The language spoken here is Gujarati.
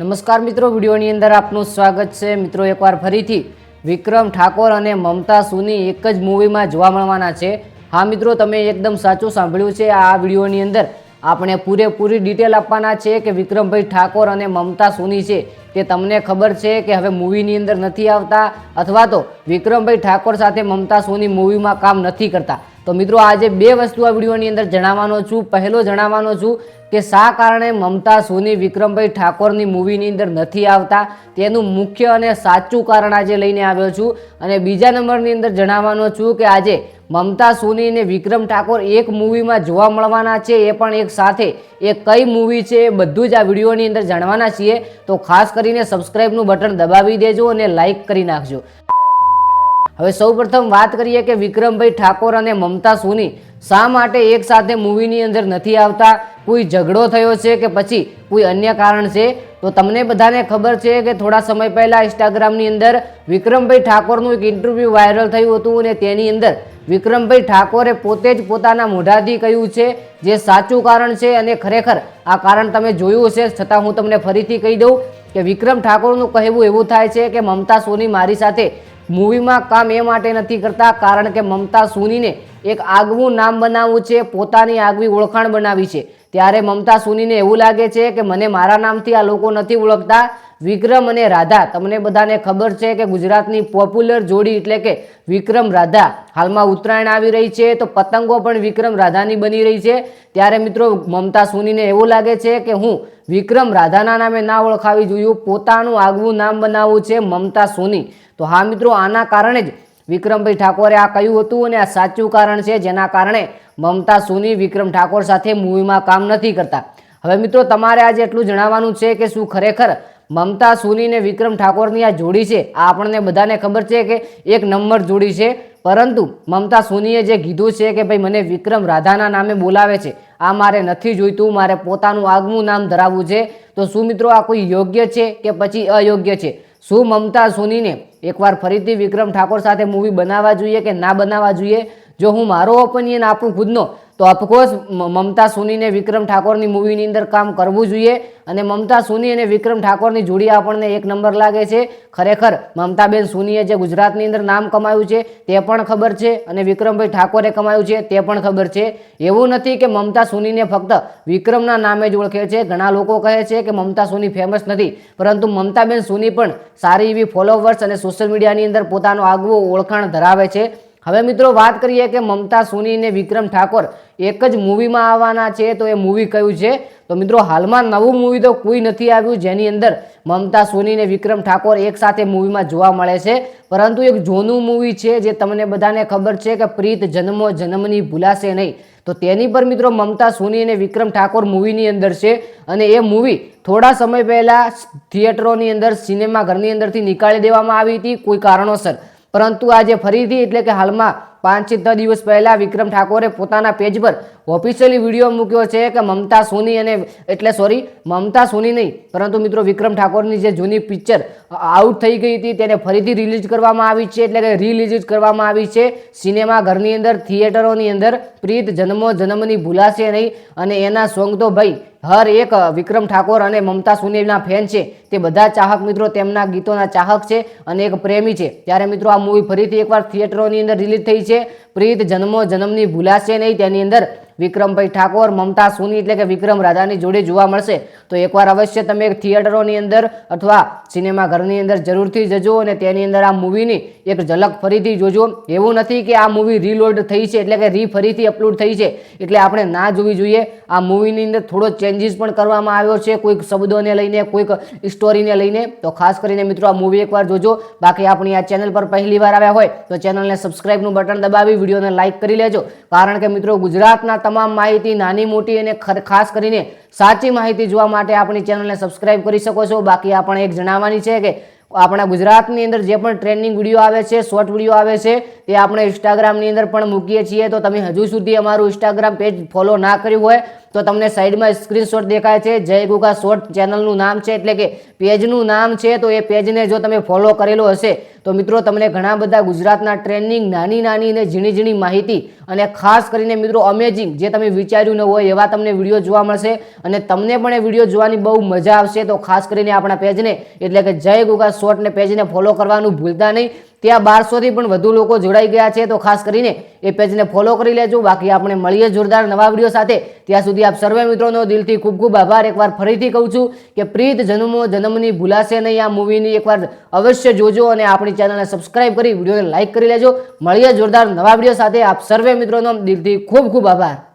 નમસ્કાર મિત્રો, વિડીયોની અંદર આપનું સ્વાગત છે. મિત્રો, એકવાર ફરીથી વિક્રમ ઠાકોર અને મમતા સુની એક જ મૂવીમાં જોવા મળવાના છે. હા મિત્રો, તમે એકદમ સાચું સાંભળ્યું છે. આ વિડીયોની અંદર આપણે પૂરેપૂરી ડિટેલ આપવાના છે કે વિક્રમભાઈ ઠાકોર અને મમતા સુની છે તે તમને ખબર છે કે હવે મૂવીની અંદર નથી આવતા અથવા તો વિક્રમભાઈ ઠાકોર સાથે મમતા સોની મૂવીમાં કામ નથી કરતા. તો મિત્રો આજે બે વસ્તુ આ વિડીયોની અંદર જણાવવાનો છું. પહેલો જણાવવાનો છું કે શા કારણે મમતા, સોની, વિક્રમભાઈ ઠાકોરની મૂવીની અંદર નથી આવતા? તેનું મુખ્ય અને સાચું કારણ આજે લઈને આવ્યો છું. અને બીજા નંબરની અંદર જણાવવાનો છું કે આજે મમતા, સોની અને વિક્રમ ઠાકોર એક મૂવીમાં જોવા મળવાના છે. એ પણ એક સાથે એ કઈ મૂવી છે એ બધું જ આ વિડીયોની અંદર જાણવાના છીએ. તો ખાસ કરીને સબસ્ક્રાઈબનું બટન દબાવી દેજો અને લાઈક કરી નાખજો. હવે સૌપ્રથમ વાત કરીએ કે વિક્રમભાઈ ઠાકોર અને મમતા સોની શા માટે એક સાથે મૂવીની અંદર નથી આવતા? કોઈ ઝઘડો થયો છે કે પછી કોઈ અન્ય કારણ છે? તો તમને બધાને ખબર છે કે થોડા સમય પહેલાં ઇન્સ્ટાગ્રામની અંદર વિક્રમભાઈ ઠાકોરનું એક ઇન્ટરવ્યૂ વાયરલ થયું હતું અને તેની અંદર વિક્રમભાઈ ઠાકોરે પોતે જ પોતાના મોઢાથી કહ્યું છે, જે સાચું કારણ છે અને ખરેખર આ કારણ તમે જોયું હશે, છતાં હું તમને ફરીથી કહી દઉં કે વિક્રમ ઠાકોરનું કહેવું એવું થાય છે કે મમતા સોની મારી સાથે મૂવીમાં કામ એ માટે નથી કરતા, કારણ કે મમતા સોનીને એક આગવું નામ બનાવવું છે, પોતાની આગવી ઓળખાણ બનાવી છે. ત્યારે મમતા સોનીને એવું લાગે છે કે મને મારા નામથી આ લોકો નથી ઓળખતા. વિક્રમ અને રાધા, તમને બધાને ખબર છે કે ગુજરાતની પોપ્યુલર જોડી એટલે કે વિક્રમ રાધા હાલમાં ઉત્તરાયણ આવી રહી છે, તો પતંગો પણ વિક્રમ રાધાની બની રહી છે. ત્યારે મિત્રો, મમતા સોનીને એવું લાગે છે કે હું વિક્રમ રાધાના નામે ના ઓળખાવી જોયું, પોતાનું આગવું નામ બનાવવું છે મમતા સોની. તો હા મિત્રો, આના કારણે જ વિક્રમભાઈ ઠાકોરે આ કહ્યું હતું અને આ સાચું કારણ છે જેના કારણે મમતા, સોની, વિક્રમ ઠાકોર સાથે મૂવીમાં કામ નથી કરતા. હવે મિત્રો, તમારે આજે એટલું જણાવવાનું છે કે શું ખરેખર મમતા, સોની ને વિક્રમ ઠાકોરની આ જોડી છે, આ આપણને બધાને ખબર છે કે એક નંબર જોડી છે? પરંતુ મમતા, સોનીએ જે કીધું છે કે ભાઈ, મને વિક્રમ રાધાના નામે બોલાવે છે, આ મારે નથી જોઈતું, મારે પોતાનું આગવું નામ ધરાવવું છે. તો શું મિત્રો, આ કોઈ યોગ્ય છે કે પછી અયોગ્ય છે? શું મમતા સોનીને એકવાર ફરીથી વિક્રમ ઠાકોર સાથે મૂવી બનાવવા જોઈએ કે ના બનાવવા જોઈએ? જો હું મારો ઓપિનિયન આપું ખુદનો, તો ઓફકોર્સ મમતા સોનીને વિક્રમ ઠાકોરની મૂવીની અંદર કામ કરવું જોઈએ. અને મમતા સોની અને વિક્રમ ઠાકોરની જોડી આપણને એક નંબર લાગે છે. ખરેખર મમતાબેન સોનીએ જે ગુજરાતની અંદર નામ કમાયું છે, તે પણ ખબર છે. અને વિક્રમભાઈ ઠાકોરે કમાયું છે, તે પણ ખબર છે. એવું નથી કે મમતા સોનીને ફક્ત વિક્રમના નામે જ ઓળખે છે. ઘણા લોકો કહે છે કે મમતા સોની ફેમસ નથી. પરંતુ મમતાબેન સોની પણ સારી એવી ફોલોવર્સ અને સોશિયલ મીડિયાની અંદર પોતાનો આગવો ઓળખાણ ધરાવે છે. હવે મિત્રો વાત કરીએ કે મમતા, સોની અને વિક્રમ ઠાકોર એક જ મૂવીમાં આવવાના છે, તો એ મૂવી કયું છે? તો મિત્રો હાલમાં નવું મૂવી તો કોઈ નથી આવ્યું જેની અંદર મમતા, સોની અને વિક્રમ ઠાકોર એક સાથે મૂવીમાં જોવા મળે છે. પરંતુ એક જૂનું મૂવી છે જે તમને બધાને ખબર છે કે પ્રીત જન્મો જન્મની ભૂલાશે નહીં. તો તેની પર મિત્રો મમતા, સોની અને વિક્રમ ઠાકોર મૂવીની અંદર છે. અને એ મૂવી થોડા સમય પહેલાં થિયેટરોની અંદર સિનેમા ઘરની અંદરથી નીકાળી દેવામાં આવી હતી કોઈ કારણોસર. પરંતુ આજે ફરીથી એટલે કે હાલમાં પાંચ છ દિવસ પહેલાં વિક્રમ ઠાકોરે પોતાના પેજ પર ઓફિશિયલી વીડિયો મૂક્યો છે કે મમતા સોની અને એટલે સોરી મમતા સોની નહીં, પરંતુ મિત્રો વિક્રમ ઠાકોરની જે જૂની પિક્ચર આઉટ થઈ ગઈ હતી, તેને ફરીથી રિલીઝ કરવામાં આવી છે, એટલે કે રિલીઝ કરવામાં આવી છે. સિનેમા ઘરની અંદર થિયેટરોની અંદર, પ્રીત જન્મો જન્મની ભૂલાશે નહીં, અને એના સોંગ તો ભાઈ, હર એક વિક્રમ ઠાકોર અને મમતા સુનીલના ફેન છે. તે બધા ચાહક મિત્રો તેમના ગીતોના ચાહક છે અને એક પ્રેમી છે. ત્યારે મિત્રો આ મૂવી ફરીથી એકવાર થિયેટરોની અંદર રિલીઝ થઈ છે. પ્રીત જન્મો જન્મની ભૂલાશે નહીં. તેની અંદર વિક્રમભાઈ ઠાકોર, મમતા સોની એટલે કે વિક્રમ રાધાની જોડે જોવા મળશે. તો એકવાર અવશ્ય તમે થિયેટરોની અંદર અથવા સિનેમાઘરની અંદર જરૂરથી જજો અને તેની અંદર આ મૂવીની એક ઝલક ફરીથી જોજો. એવું નથી કે આ મૂવી રીલોડ થઈ છે એટલે કે રી ફરીથી અપલોડ થઈ છે. એટલે આપણે ના જોવી જોઈએ. આ મૂવીની અંદર થોડો ચેન્જીસ પણ કરવામાં આવ્યો છે. કોઈક શબ્દોને લઈને, કોઈક સ્ટોરીને લઈને. તો ખાસ કરીને મિત્રો આ મૂવી એકવાર જોજો. બાકી આપણી આ ચેનલ પર પહેલી વાર આવ્યા હોય તો ચેનલને સબસ્ક્રાઇબનું બટન દબાવી, વિડીયોને લાઇક કરી લેજો. કારણ કે મિત્રો ગુજરાતના તમામ માહિતી નાની, મોટી અને ખાસ કરીને સાચી માહિતી જોવા માટે આપણી ચેનલને સબસ્ક્રાઇબ કરી શકો છો. બાકી આપણે એક જણાવવાની છે કે આપણા ગુજરાતની અંદર જે પણ ટ્રેનિંગ વીડિયો આવે છે, શોર્ટ વીડિયો આવે છે, તે આપણે ઇન્સ્ટાગ્રામની અંદર પણ મૂકીએ છીએ. તો તમે હજુ સુધી અમારું ઇન્સ્ટાગ્રામ પેજ ફોલો ના કર્યું હોય તો તમને સાઈડમાં સ્ક્રીનશોટ દેખાય છે. જય ગુગા શોર્ટ ચેનલનું નામ છે, એટલે કે પેજનું નામ છે, તો એ પેજને જો તમે ફોલો કરેલો હશે, તો મિત્રો તમને ઘણા બધા ગુજરાતના ટ્રેનિંગ નાની નાની અને ઝીણી ઝીણી માહિતી અને ખાસ કરીને મિત્રો અમેઝિંગ જે તમે વિચાર્યું ન હોય એવા તમને વીડિયો જોવા મળશે. અને તમને પણ એ વીડિયો જોવાની બહુ મજા આવશે. તો ખાસ કરીને આપણા પેજને એટલે કે જય ગુગા શોર્ટને પેજને ફોલો કરવાનું ભૂલતા નહીં. ત્યાં બારસોથી પણ વધુ લોકો જોડાઈ ગયા છે. તો ખાસ કરીને એ પેજને ફોલો કરી લેજો. બાકી આપણે મળીએ જોરદાર નવા વીડિયો સાથે. ત્યાં સુધી આપ સર્વે મિત્રોનો દિલથી ખૂબ ખૂબ આભાર. એકવાર ફરીથી કહું છું કે પ્રીત જન્મો જન્મની ભૂલાશે નહીં. આ મૂવીની એકવાર અવશ્ય જોજો અને આપણી ચેનલને સબસ્ક્રાઇબ કરી વિડીયોને લાઇક કરી લેજો. મળીએ જોરદાર નવા વીડિયો સાથે. આપ સર્વે મિત્રોનો દિલથી ખૂબ ખૂબ આભાર.